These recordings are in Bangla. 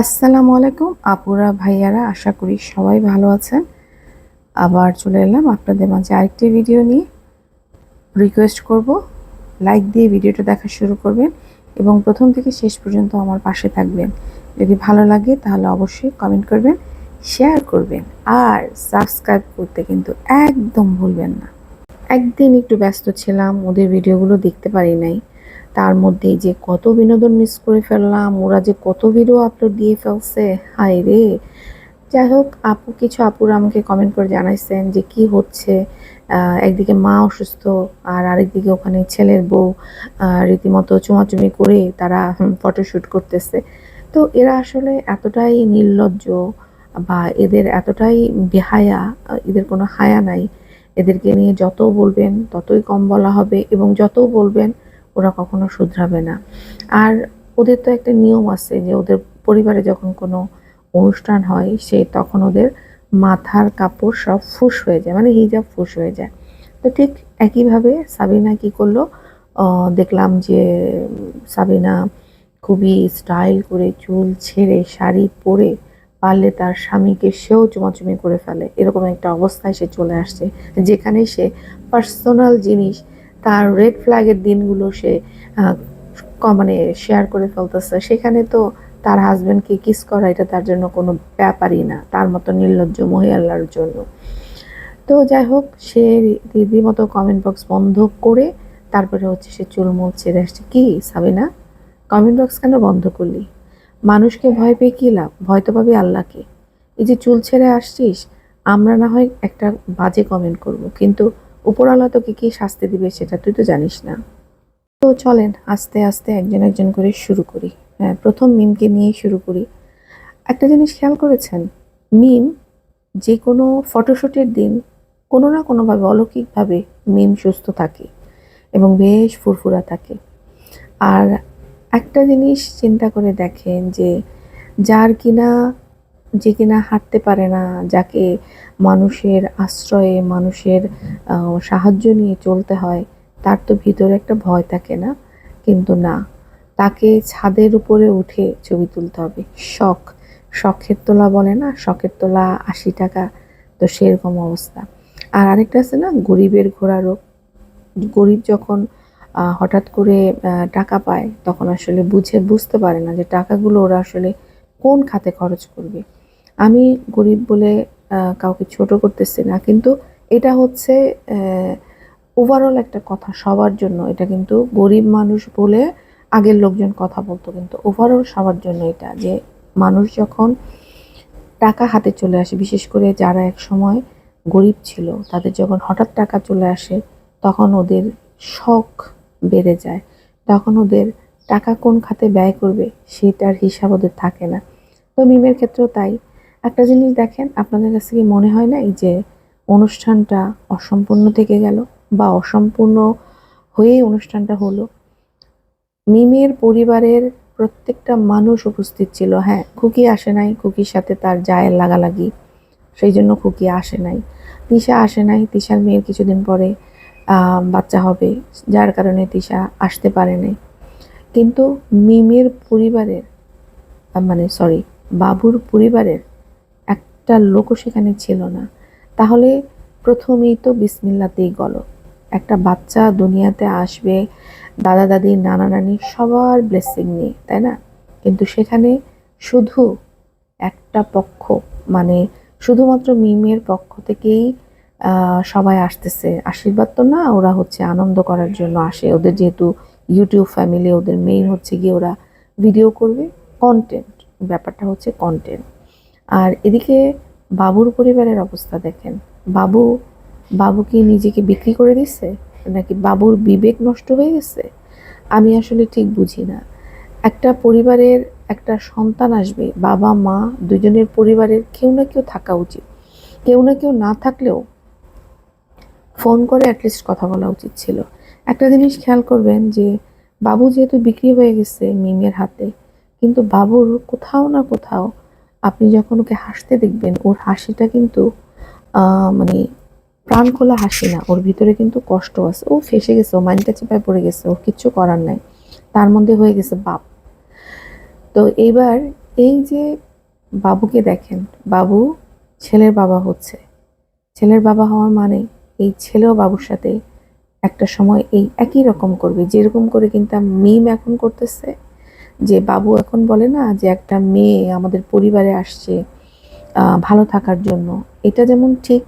আসসালামু আলাইকুম। আপুরা, ভাইয়ারা, আশা করি সবাই ভালো আছেন। আবার চলে এলাম আপনাদের মাঝে আরেকটি ভিডিও নিয়ে। রিকোয়েস্ট করব লাইক দিয়ে ভিডিওটা দেখা শুরু করবেন এবং প্রথম থেকে শেষ পর্যন্ত আমার পাশে থাকবেন। যদি ভালো লাগে তাহলে অবশ্যই কমেন্ট করবেন শেয়ার করবেন আর সাবস্ক্রাইব করতে কিন্তু একদম ভুলবেন না। একদিন একটু ব্যস্ত ছিলাম, ওদের ভিডিওগুলো দেখতে পারি নাই। তার মধ্যেই যে কত বিনোদন মিস করে ফেললাম, ওরা যে কত ভিডিও আপলোড দিয়ে ফেলছে, হায় রে। যাই হোক, আপু, কিছু আপুরা আমাকে কমেন্ট করে জানাইছেন যে কি হচ্ছে। একদিকে মা অসুস্থ আর আরেকদিকে ওখানে ছেলের বউ রীতিমতো চুমাচুমি করে তারা ফটোশ্যুট করতেছে। তো এরা আসলে এতটাই নির্লজ্জ বা এদের এতটাই বেহায়া, এদের কোনো হায়া নাই। এদেরকে নিয়ে যত বলবেন ততই কম বলা হবে এবং যত বলবেন ওরা কখনো শুধরাবে না। আর ওদের তো একটা নিয়ম আছে যে ওদের পরিবারে যখন কোনো অনুষ্ঠান হয়, সে তখন ওদের মাথার কাপড় সব ফুস হয়ে যায় মানে হিজাব ফুস হয়ে যায়। তো ঠিক একইভাবে সাবিনা কি করল? দেখলাম যে সাবিনা খুবই স্টাইল করে চুল ছেড়ে শাড়ি পরে পারলে তার স্বামীকে সেও চুমাচুমি করে ফেলে। এরকম একটা অবস্থায় সে চলে আসছে, যেখানে সে পার্সোনাল জিনিস তার রেড ফ্ল্যাগের দিনগুলো সে মানে শেয়ার করে ফেলতেছে। সেখানে তো তার হাজবেন্ডকে কিস করা এটা তার জন্য কোনো ব্যাপারই না। তার মতো নির্লজ্জ মহিলার জন্য। তো যাই হোক, সে রীতিমতো কমেন্ট বক্স বন্ধ করে তারপরে হচ্ছে সে চুলমুল ছেড়ে আসছে। কি, সাবিনা? কমেন্ট বক্স কেন বন্ধ করলি? মানুষকে ভয় পেয়ে কী লাভ? ভয় তো পাবি আল্লাহকে। এই যে চুল ছেড়ে আসছিস, আমরা না হয় একটা বাজে কমেন্ট করব। কিন্তু উপরওয়ালা তোকে কি শাস্তি দিবে সেটা তুই তো জানিস না। তো চলেন, আস্তে আস্তে একজন একজন করে শুরু করি। হ্যাঁ প্রথম মিমকে নিয়েই শুরু করি। একটা জিনিস খেয়াল করেছেন? মিম যে কোনো ফটোশ্যুটের দিন কোনো না কোনোভাবে অলৌকিকভাবে মিম সুস্থ থাকে এবং বেশ ফুরফুরা থাকে। আর একটা জিনিস চিন্তা করে দেখেন যে যার কিনা যে কিনা হাঁটতে পারে না, যাকে মানুষের আশ্রয়ে, মানুষের সাহায্য নিয়ে চলতে হয়, তার তো ভিতরে একটা ভয় থাকে না? কিন্তু না, তাকে ছাদের উপরে উঠে ছবি তুলতে হবে। শখ, শখের তোলা বলে না? শখের তোলা আশি টাকা, তো সেরকম অবস্থা। আর আরেকটা আছে না, গরিবের ঘোড়া রোগ। গরিব যখন হঠাৎ করে টাকা পায়, তখন আসলে বুঝে, বুঝতে পারে না যে টাকাগুলো ওরা আসলে কোন খাতে খরচ করবে? আমি গরিব বলে কাউকে ছোট করতেছি না, কিন্তু এটা হচ্ছে ওভারঅল একটা কথা সবার জন্য। এটা কিন্তু গরিব মানুষ বলে আগের লোকজন কথা বলতো, কিন্তু ওভারঅল সবার জন্য এটা যে মানুষ যখন টাকা হাতে চলে আসে, বিশেষ করে যারা এক সময় গরিব ছিল, তাদের যখন হঠাৎ টাকা চলে আসে, তখন ওদের শখ বেড়ে যায়। তখন ওদের টাকা কোন খাতে ব্যয় করবে, সেটার হিসাব ওদের থাকে না। তো মিমের ক্ষেত্রেও তাই। একটা জিনিস দেখেন, আপনাদের কাছে কি মনে হয় না এই যে অনুষ্ঠানটা অসম্পূর্ণ থেকে গেল বা অসম্পূর্ণ হয়েই অনুষ্ঠানটা হলো? মিমের পরিবারের প্রত্যেকটা মানুষ উপস্থিত ছিল। হ্যাঁ খুকি আসে নাই, খুকির সাথে তার জায়ের লাগালাগি, সেই জন্য খুকি আসে নাই। তিশা আসে নাই, তিশার মেয়ের কিছুদিন পরে বাচ্চা হবে, যার কারণে তিশা আসতে পারে নাই। কিন্তু মিমের পরিবারের মানে সরি বাবুর পরিবারের একটা লোকও সেখানে ছিল না। তাহলে প্রথমেই তো বিসমিল্লাতেই গলো। একটা বাচ্চা দুনিয়াতে আসবে, দাদা দাদি, নানা নানি সবার ব্লেসিং নিয়ে, তাই না? কিন্তু সেখানে শুধু একটা পক্ষ মানে শুধুমাত্র মিমের পক্ষ থেকেই সবাই আসতেছে। আশীর্বাদ তো না, ওরা হচ্ছে আনন্দ করার জন্য আসে। ওদের যেহেতু ইউটিউব ফ্যামিলি ওদের মেইন হচ্ছে গিয়ে ওরা ভিডিও করবে কন্টেন্ট ব্যাপারটা হচ্ছে কন্টেন্ট আর এদিকে বাবুর পরিবারের অবস্থা দেখেন। বাবু বাবু কি নিজেকে বিক্রি করে দিচ্ছে নাকি বাবুর বিবেক নষ্ট হয়ে গেছে? আমি আসলে ঠিক বুঝি না। একটা পরিবারের একটা সন্তান আসবে, বাবা, মা, দুজনের পরিবারের কেউ না কেউ থাকা উচিত। কেউ না কেউ না থাকলেও ফোন করে অ্যাটলিস্ট কথা বলা উচিত ছিল। একটা জিনিস খেয়াল করবেন যে, বাবু যেহেতু বিক্রি হয়ে গেছে মিমের হাতে কিন্তু বাবুর কোথাও না কোথাও আপনি যখন ওকে হাসতে দেখবেন, ওর হাসিটা কিন্তু মানে প্রাণ খোলা হাসি না। ওর ভিতরে কিন্তু কষ্ট আছে। ও ফেসে গেছে, ও মাইন্ডটা চেপায় পড়ে গেছে, ওর কিচ্ছু করার নাই। তার মধ্যে হয়ে গেছে বাপ। তো এইবার এই যে বাবুকে দেখেন, বাবু ছেলের বাবা হচ্ছে। ছেলের বাবা হওয়ার মানে এই ছেলেও বাবুর সাথে একটা সময় এই একই রকম করবে। যেরকম করে কিন্তু মিম এখন করতেছে। যে বাবু এখন বলে না যে একটা মেয়ে আমাদের পরিবারে আসছে ভালো থাকার জন্য। এটা যেমন ঠিক,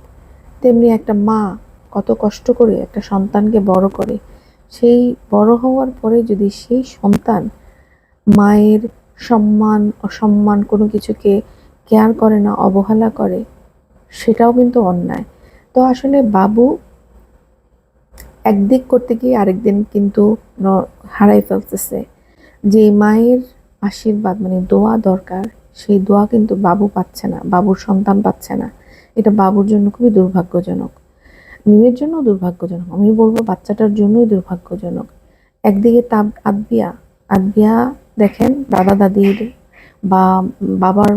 তেমনি একটা মা কত কষ্ট করে একটা সন্তানকে বড় করে, সেই বড় হওয়ার পরে যদি সেই সন্তান মায়ের সম্মান, অসম্মান কোনো কিছুকে কেয়ার করে না, অবহেলা করে, সেটাও কিন্তু অন্যায়। তো আসলে বাবু একদিক করতে গিয়ে আরেকদিন কিন্তু ন- হারাই ফেলতেছে। যে মায়ের আশীর্বাদ মানে দোয়া দরকার, সেই দোয়া কিন্তু বাবু পাচ্ছে না, বাবুর সন্তান পাচ্ছে না। এটা বাবুর জন্য খুবই দুর্ভাগ্যজনক। মিমের জন্য দুর্ভাগ্যজনক। আমি বলব বাচ্চাটার জন্যই দুর্ভাগ্যজনক। একদিকে তাব আদবিয়া আদবিয়া দেখেন দাদা দাদির বা বাবার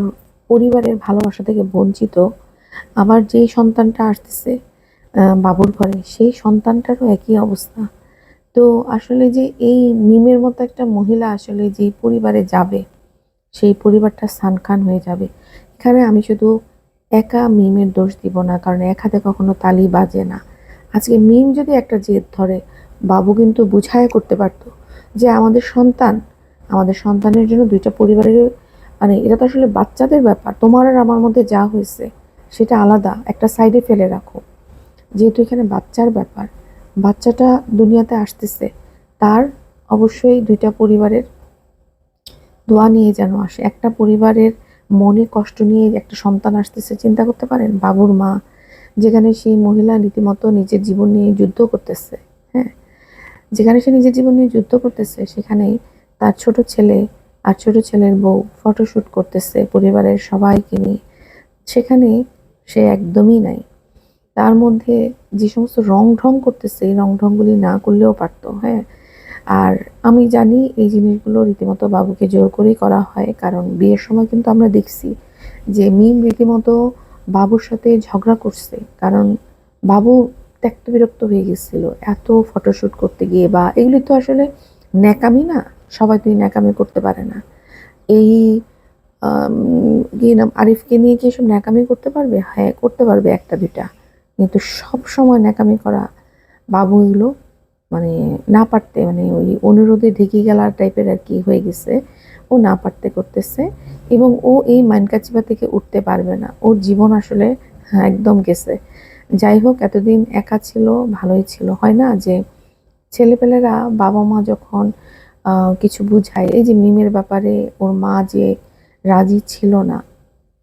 পরিবারের ভালোবাসা থেকে বঞ্চিত। আবার যেই সন্তানটা আসতেছে বাবুর ঘরে, সেই সন্তানটারও একই অবস্থা। তো আসলে যে এই মিমের মতো একটা মহিলা আসলে যে পরিবারে যাবে, সেই পরিবারটা সানখান হয়ে যাবে। এখানে আমি শুধু একা মিমের দোষ দিব না, কারণ এক হাতে কখনো তালি বাজে না। আজকে মিম যদি একটা জেদ ধরে, বাবু কিন্তু বুঝায় করতে পারতো যে আমাদের সন্তান, আমাদের সন্তানের জন্য দুইটা পরিবারের মানে এটা তো আসলে বাচ্চাদের ব্যাপার, তোমার আর আমার মধ্যে যা হয়েছে, সেটা আলাদা, একটা সাইডে ফেলে রাখো। যেহেতু এখানে বাচ্চার ব্যাপার বাচ্চাটা দুনিয়াতে আসতেছে, তার অবশ্যই দুইটা পরিবারের দোয়া নিয়ে যেন আসে। একটা পরিবারের মনে কষ্ট নিয়ে একটা সন্তান আসতেছে, চিন্তা করতে পারেন, বাবুর মা, যেখানে সেই মহিলা রীতিমতো নিজের জীবন নিয়ে যুদ্ধ করতেছে হ্যাঁ? যেখানে সে নিজের জীবন নিয়ে যুদ্ধ করতেছে সেখানে তার ছোট ছেলে আর ছোট ছেলের বউ ফটোশ্যুট করতেছে পরিবারের সবাইকে নিয়ে। সেখানে সে একদমই নাই। তার মধ্যে যে সমস্ত রং ঢং করতেছে, এই রং ঢংগুলি না করলেও পারতো হ্যাঁ? আর আমি জানি এই জিনিসগুলো রীতিমতো বাবুকে জোর করেই করা হয়, কারণ বিয়ের সময় কিন্তু আমরা দেখছি যে মিম রীতিমতো বাবুর সাথে ঝগড়া করছে, কারণ বাবু ত্যক্ত বিরক্ত হয়ে গেছিল। এত ফটোশ্যুট করতে গিয়ে বা এগুলি তো আসলে ন্যাকামি না, সবাই তুই ন্যাকামি করতে পারে না। এই কি নাম, আরিফকে নিয়ে কি এসব ন্যাকামি করতে পারবে? হ্যাঁ করতে পারবে একটা দুইটা। কিন্তু সব সময় ন্যাকামি করা বাবু এগুলো মানে না পারতে মানে ওই অনুরোধে ঢেকে গেলা টাইপের আর কি হয়ে গেছে। ও না পারতে করতেছে এবং ও এই মাইনকাচিপা থেকে উঠতে পারবে না। ওর জীবন আসলে একদম গেছে। যাই হোক, এতদিন একা ছিল, ভালোই ছিল। হয় না যে ছেলেপেলেরা বাবা মা যখন কিছু বুঝায়, এই যে মিমের ব্যাপারে ওর মা যে রাজি ছিল না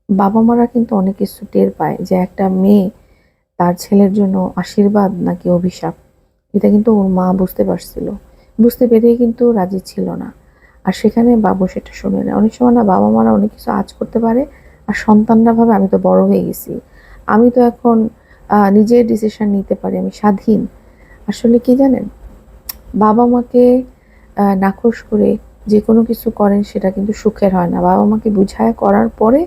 বাবা মারা কিন্তু অনেক কিছু টের পায় যে একটা মেয়ে তার ছেলের জন্য আশীর্বাদ নাকি অভিশাপ? এটা কিন্তু ওর মা বুঝতে পারছিল। বুঝতে পেরেই কিন্তু রাজি ছিল না। আর সেখানে বাবু সেটা শুনে না। অনেক সময় না বাবা মারা অনেক কিছু আজ করতে পারে। আর সন্তানরা ভাবে আমি তো বড় হয়ে গেছি। আমি তো এখন নিজের ডিসিশন নিতে পারি, আমি স্বাধীন। আসলে কি জানেন? বাবা মাকে নাকচ করে যে কোনো কিছু করেন সেটা কিন্তু সুখের হয় না। বাবা মাকে বুঝায় করার পরে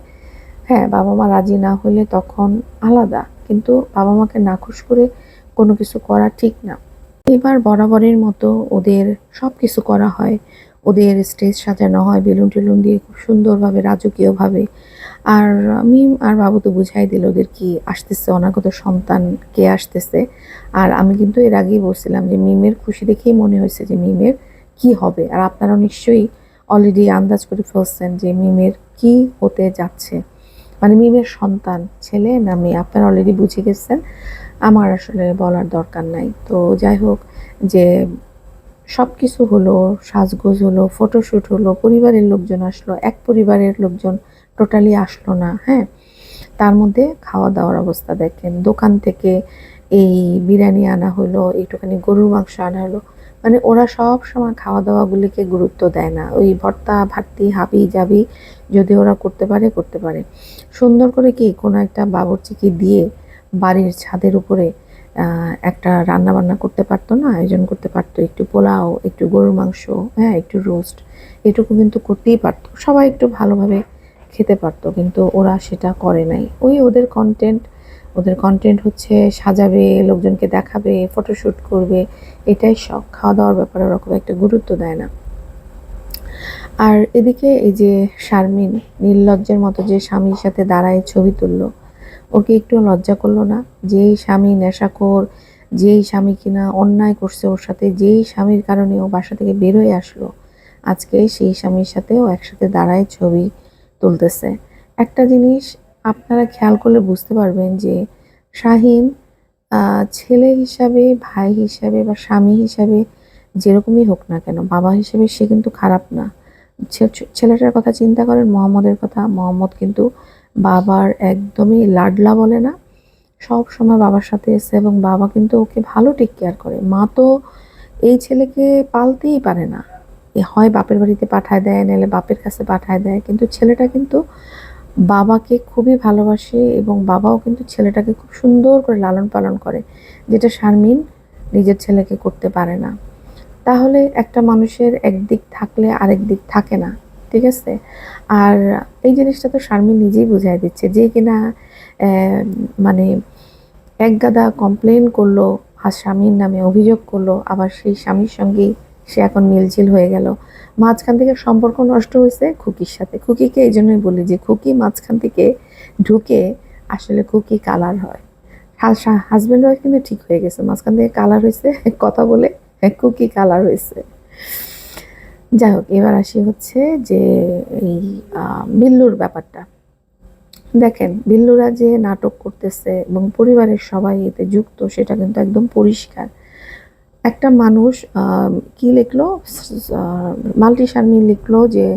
হ্যাঁ বাবা মা রাজি না হলে তখন আলাদা। কিন্তু বাবা মাকে নাখুশ করে কোনো কিছু করা ঠিক না। এবার বরাবরের মতো ওদের সব কিছু করা হয়। ওদের স্টেজ সাজানো হয়, বেলুন টেলুন দিয়ে খুব সুন্দরভাবে, রাজকীয়ভাবে। আর আমি আর বাবু তো বুঝাই দিল ওদের কি আসতেছে, অনাগত সন্তান কে আসতেছে। আর আমি কিন্তু এর আগেই বলছিলাম যে মিমের খুশি দেখেই মনে হয়েছে যে মিমের কি হবে। আর আপনারা নিশ্চয়ই অলরেডি আন্দাজ করে ফেলছেন যে মিমের কি হতে যাচ্ছে। মানে মিমের সন্তান, ছেলে না মেয়ে? আপনারা অলরেডি বুঝে গেছেন। আমার আসলে বলার দরকার নাই। তো যাই হোক, যে সব কিছু হলো, সাজগোজ হলো ফটোশ্যুট হলো, পরিবারের লোকজন আসলো, এক পরিবারের লোকজন টোটালি আসলো না হ্যাঁ? তার মধ্যে খাওয়া দাওয়ার অবস্থা দেখেন। দোকান থেকে এই বিরিয়ানি আনা হলো একটুখানি গরুর মাংস আনা হলো। মানে ওরা সব সময় খাওয়া দাওয়াগুলিকে গুরুত্ব দেয় না। ওই ভর্তা ভাতি হাবি যাবি যদি ওরা করতে পারে করতে পারে। সুন্দর করে কি কোনো একটা বাবরচিকি দিয়ে বাড়ির ছাদের উপরে একটা রান্না বান্না করতে পারতো না? আয়োজন করতে পারতো। একটু পোলাও, একটু গরুর মাংস হ্যাঁ একটু রোস্ট, এটুকু কিন্তু করতেই পারতো। সবাই একটু ভালোভাবে খেতে পারতো, কিন্তু ওরা সেটা করে নাই। ওই ওদের কন্টেন্ট ওদের কন্টেন্ট হচ্ছে, সাজাবে, লোকজনকে দেখাবে ফটোশ্যুট করবে, এটাই শখ। খাওয়া দাওয়ার ব্যাপারে ওরকম একটা গুরুত্ব দেয় না। আর এদিকে এই যে শারমিন, নির্লজ্জের মতো যে স্বামীর সাথে দাঁড়ায় ছবি তুললো, ওকে একটু লজ্জা করল না? যেই স্বামী নেশাখোর, যেই স্বামী কিনা অন্যায় করছে ওর সাথে, যেই স্বামীর কারণে ও বাসা থেকে বেরোয় আসলো, আজকে সেই স্বামীর সাথে ও একসাথে দাঁড়ায় ছবি তুলতেছে। একটা জিনিস আপনারা খেয়াল করলে বুঝতে পারবেন যে শাহিন ছেলে হিসাবে, ভাই হিসাবে বা স্বামী হিসাবে যেরকমই হোক না কেন, বাবা হিসেবে সে কিন্তু খারাপ না। ছেলেটার কথা চিন্তা করেন, মোহাম্মদের কথা, মোহাম্মদ কিন্তু বাবার একদমই লাডলা বলে না। সব সময় বাবার সাথে এসে এবং বাবা কিন্তু ওকে ভালো টেক কেয়ার করে। মা তো এই ছেলেকে পালতেই পারে না। হয় বাপের বাড়িতে পাঠায় দেয়, নাহলে বাপের কাছে পাঠায় দেয়, কিন্তু ছেলেটা কিন্তু বাবাকে খুবই ভালোবাসে এবং বাবাও কিন্তু ছেলেটাকে খুব সুন্দর করে লালন পালন করে, যেটা শারমিন নিজের ছেলেকে করতে পারে না। তাহলে একটা মানুষের একদিক থাকলে আরেক দিক থাকে না, ঠিক আছে? আর এই জিনিসটা তো শারমিন নিজেই বুঝাই দিচ্ছে, যে কিনা মানে এক গাদা কমপ্লেন করল আর স্বামীর নামে অভিযোগ করল, আবার সেই স্বামীর সঙ্গেই সে এখন মিলঝিল হয়ে গেল। মাঝখান থেকে সম্পর্ক নষ্ট হয়েছে খুকির সাথে। খুকিকে এই জন্যই বলি যে, খুকি মাঝখান থেকে ঢুকে আসলে খুকি কালার হয়। হাজব্যান্ড ওয়াইফ কিন্তু ঠিক হয়ে গেছে। মাঝখান থেকে কালার হয়েছে, কথা বলে কুকি কালার হয়েছে। যাই হোক, এবার আসি হচ্ছে যে, এই বিল্লুর ব্যাপারটা। দেখেন, বিল্লুরা যে নাটক করতেছে এবং পরিবারের সবাই এতে যুক্ত, সেটা কিন্তু একদম পরিষ্কার। একটা মানুষ কি লিখলো? মাল্টি শারমিন লিখলো যে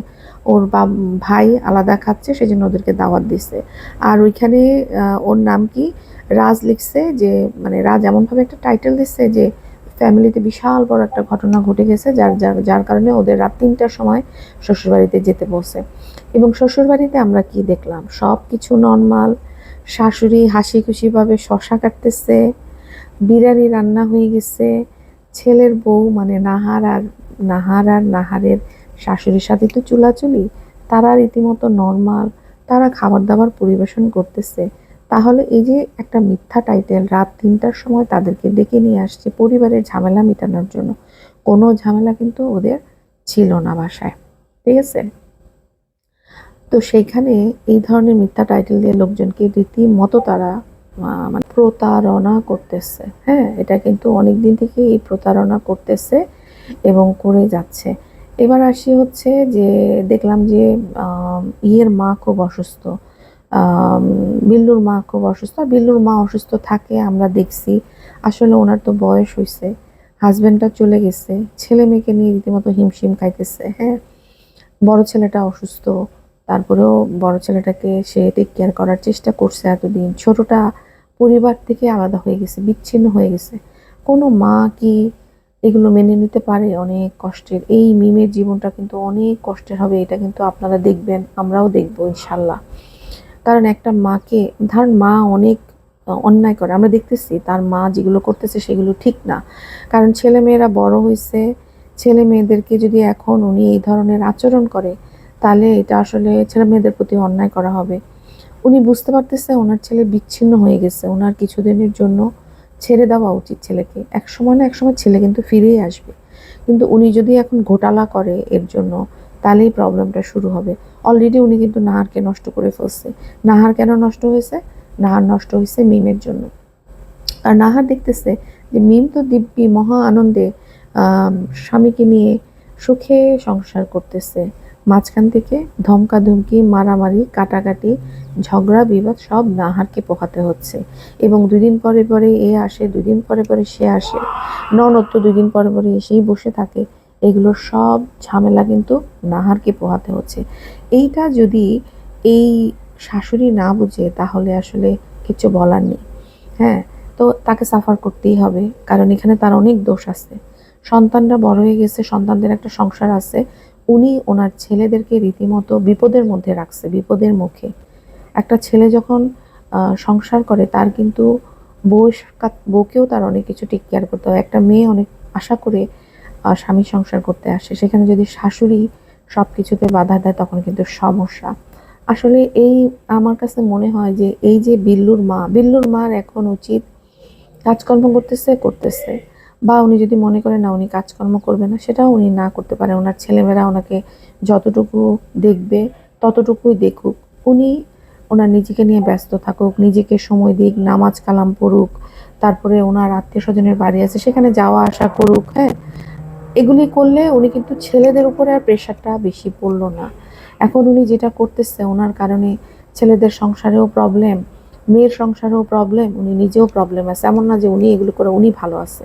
ওর বাব ভাই আলাদা খাচ্ছে, সেজন্য ওদেরকে দাওয়াত দিচ্ছে আর ওইখানে ওর নাম কি? রাজ লিখছে যে মানে রাজ এমনভাবে একটা টাইটেল দিচ্ছে যে ফ্যামিলিতে বিশাল বড় একটা ঘটনা ঘটে গেছে, যার যার যার কারণে ওদের রাত তিনটার সময় শ্বশুরবাড়িতে যেতে বসে। এবং শ্বশুরবাড়িতে আমরা কি দেখলাম? সব কিছু নর্মাল শাশুড়ি হাসি খুশিভাবে শশা কাটতেছে, বিরিয়ানি রান্না হয়ে গেছে ছেলের বউ মানে নাহার আর নাহার আর নাহারের শাশুড়ির সাথে তো চুলাচুলি, তারা রীতিমতো নর্মাল তারা খাবার দাবার পরিবেশন করতেছে। তাহলে এই যে একটা মিথ্যা টাইটেল রাত তিনটার সময় তাদেরকে ডেকে নিয়ে আসছে পরিবারের ঝামেলা মেটানোর জন্য। কোনো ঝামেলা কিন্তু ওদের ছিল না বাসায়। ঠিক আছে? তো সেইখানে এই ধরনের মিথ্যা টাইটেল দিয়ে লোকজনকে রীতিমতো তারা মানে প্রতারণা করতেছে। হ্যাঁ এটা কিন্তু অনেক দিন থেকে এই প্রতারণা করতেছে এবং করে যাচ্ছে। এবার আসি হচ্ছে যে, দেখলাম যে ইয়ের মা খুব অসুস্থ। বিল্লুর মা খুব অসুস্থ। বিল্লুর মা অসুস্থ থাকে, আমরা দেখছি। আসলে ওনার তো বয়স হয়েছে হাজবেন্ডটা চলে গেছে, ছেলে মেয়েকে নিয়ে রীতিমতো হিমশিম খাইতেছে হ্যাঁ। বড় ছেলেটা অসুস্থ, তারপরেও বড় ছেলেটাকে সে টেক কেয়ার করার চেষ্টা করছে এতদিন। ছোটটা পরিবার থেকে আলাদা হয়ে গেছে, বিচ্ছিন্ন হয়ে গেছে। কোনো মা কি এগুলো মেনে নিতে পারে? অনেক কষ্টের। এই মিমের জীবনটা কিন্তু অনেক কষ্টের হবে, এটা কিন্তু আপনারা দেখবেন, আমরাও দেখব ইনশাল্লাহ। কারণ একটা মাকে, ধরেন মা অনেক অন্যায় করে, আমরা দেখতেছি তার মা যেগুলো করতেছে সেগুলো ঠিক না। কারণ ছেলে মেয়েরা বড় হয়েছে ছেলে মেয়েদেরকে যদি এখন উনি এই ধরনের আচরণ করে, তাহলে এটা আসলে ছেলে মেয়েদের প্রতি অন্যায় করা হবে। উনি বুঝতে পারতেছে ওনার ছেলে বিচ্ছিন্ন হয়ে গেছে। ওনার কিছুদিনের জন্য ছেড়ে দেওয়া উচিত ছেলেকে। এক সময় না, এক সময় ছেলে কিন্তু ফিরেই আসবে। কিন্তু উনি যদি এখন ঘোটালা করে এর জন্য, তাহলেই প্রবলেমটা শুরু হবে। অলরেডি উনি কিন্তু নাহারকে নষ্ট করে ফেলছে। নাহার কেন নষ্ট হয়েছে? নাহার নষ্ট হয়েছে মিমের জন্য। আর নাহার দেখতেছে যে মিম তো দিব্যি মহা আনন্দে স্বামীকে নিয়ে সুখে সংসার করতেছে। মাঝখান থেকে ধমকাধমকি, মারামারি, কাটাকাটি ঝগড়া, বিবাদ সব নাহারকে পোহাতে হচ্ছে। এবং দুই দিন পরে পরে এ আসে দুই দিন পরে পরে সে আসে। ননদ তো দুই দিন পরে পরে এসেই বসে থাকে। এগুলো সব ঝামেলা কিন্তু নাহারকে পোহাতে হচ্ছে। এইটা যদি এই শাশুড়ি না বুঝে, তাহলে আসলে কিছু বলার নেই। হ্যাঁ তো তাকে সাফার করতেই হবে। কারণ এখানে তার অনেক দোষ আছে। সন্তানরা বড় হয়ে গেছে, সন্তানদের একটা সংসার আছে। উনি ওনার ছেলেদেরকে রীতিমতো বিপদের মধ্যে রাখছে, বিপদের মুখে। একটা ছেলে যখন সংসার করে, তার কিন্তু বউ বউকেও তার অনেক কিছু টেক কেয়ার করতে হয়। একটা মেয়ে অনেক আশা করে স্বামী সংসার করতে আসে। সেখানে যদি শাশুড়ি সব কিছুতে বাধা দেয়, তখন কিন্তু সমস্যা। আসলে এই, আমার কাছে মনে হয় যে, এই যে বিল্লুর মা, বিল্লুর মার এখন উচিত কাজকর্ম করতেছে করতেছে। বা উনি যদি মনে করেন না, উনি কাজকর্ম করবে না, সেটাও উনি না করতে পারে। ওনার ছেলেমেয়েরা ওনাকে যতটুকু দেখবে, ততটুকুই দেখুক। উনি ওনার নিজেকে নিয়ে ব্যস্ত থাকুক, নিজেকে সময় দিক, নামাজ কালাম পড়ুক, তারপরে ওনার আত্মীয় স্বজনের বাড়ি আছে, সেখানে যাওয়া আসা করুক হ্যাঁ? এগুলি করলে উনি কিন্তু ছেলেদের উপরে আর প্রেশারটা বেশি পড়ল না। এখন উনি যেটা করতেছে, ওনার কারণে ছেলেদের সংসারেও প্রবলেম মেয়ের সংসারেও প্রবলেম উনি নিজেও প্রবলেম আছে। এমন না যে উনি এগুলো করে, উনি ভালো আছে।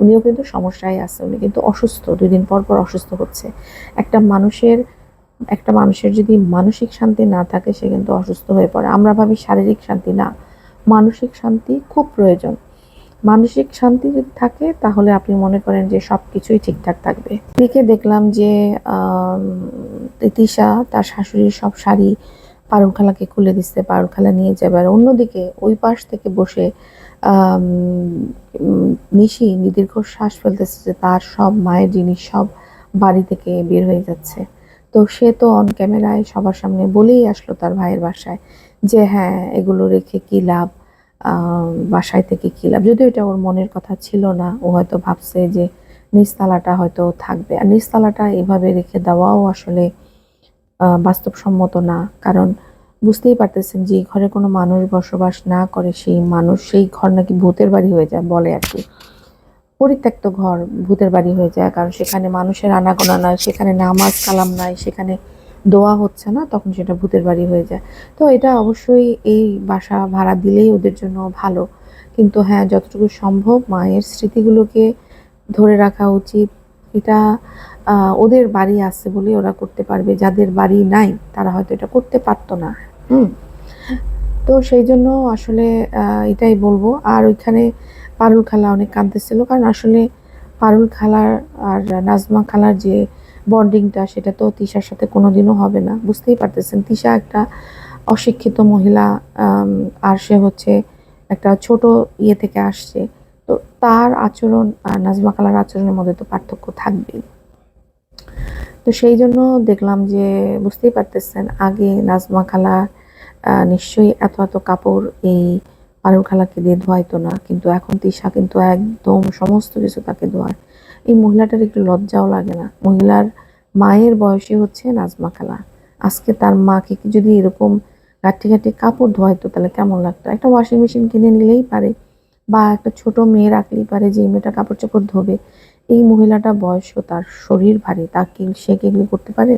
উনিও কিন্তু সমস্যায় আছে, উনি কিন্তু অসুস্থ, দুই দিন পর পর অসুস্থ হচ্ছে। একটা মানুষের একটা মানুষের যদি মানসিক শান্তি না থাকে, সে কিন্তু অসুস্থ হয়ে পড়ে। আমরা ভাবি শারীরিক শান্তি না। মানসিক শান্তি খুব প্রয়োজন। মানসিক শান্তি যদি থাকে, তাহলে আপনি মনে করেন যে সব কিছুই ঠিকঠাক থাকবে। দিকে দেখলাম যে তিতিশা তার শাশুড়ির সব শাড়ি পারুল খালাকে খুলে দিচ্ছে পারুল খালা নিয়ে যাবে। আর অন্যদিকে ওই পাশ থেকে বসে নিশি দীর্ঘ শ্বাস ফেলতেছে যে তার সব মায়ের জিনিস সব বাড়ি থেকে বের হয়ে যাচ্ছে। তো সে তো অন ক্যামেরায় সবার সামনে বলেই আসলো তার ভাইয়ের বাসায় যে হ্যাঁ এগুলো রেখে কি লাভ? বাসায় থেকে কি লাভ? যদিও এটা ওর মনের কথা ছিল না, ও হয়তো ভাবছে যে নিচতলাটা হয়তো থাকবে। আর নিচতলাটা এভাবে রেখে দেওয়াও আসলে বাস্তবসম্মত না। কারণ বুঝতেই পারতেছেন যে ঘরে কোনো মানুষ বসবাস না করে সেই মানুষ, সেই ঘর নাকি ভূতের বাড়ি হয়ে যায় বলে আর কি। পরিত্যক্ত ঘর ভূতের বাড়ি হয়ে যায়। কারণ সেখানে মানুষের আনাগোনা নাই, সেখানে নামাজ কালাম নাই, সেখানে দোয়া হচ্ছে না, তখন সেটা ভূতের বাড়ি হয়ে যায়। তো এটা অবশ্যই এই বাসা ভাড়া দিলেই ওদের জন্য ভালো। কিন্তু হ্যাঁ যতটুকু সম্ভব মায়ের স্মৃতিগুলোকে ধরে রাখা উচিত। এটা ওদের বাড়ি আছে বলে ওরা করতে পারবে। যাদের বাড়ি নাই, তারা হয়তো এটা করতে পারতো না। হুম। তো সেই জন্য আসলে এটাই বলব। আর ওইখানে পারুল খালা অনেক কাঁদতেছিল, কারণ আসলে পারুল খালার আর নাজমা খালার যে বন্ডিংটা, সেটা তো তিশার সাথে কোনোদিনও হবে না। বুঝতেই পারতেছেন, তিশা একটা অশিক্ষিত মহিলা আর সে হচ্ছে একটা ছোট ইয়ে থেকে আসছে। তো তার আচরণ আর নাজমা খালার আচরণের মধ্যে তো পার্থক্য থাকবেই। তো সেই জন্য দেখলাম যে, বুঝতেই পারতেছেন, আগে নাজমা খালা নিশ্চয়ই এত এত কাপড় এই পারুল খালাকে দিয়ে ধোয়াইতো না, কিন্তু এখন তিশা কিন্তু একদম সমস্ত কিছু তাকে ধোয়ায়। এই মহিলাটার একটু লজ্জাও লাগে না। মহিলার মায়ের বয়সী হচ্ছে নাজমা খালা। আজকে তার মাকে যদি এরকম ঘাটটি ঘাটটি কাপড় ধোয়াইতো, তাহলে কেমন লাগতো? একটা ওয়াশিং মেশিন কিনে নিলেই পারে, বা একটা ছোট মেয়ে রাখলেই পারে যে মেয়েটা কাপড় চোপড় ধোবে। এই মহিলাটা বয়সও তার শরীর ভারী তা কি সে কি করতে পারে?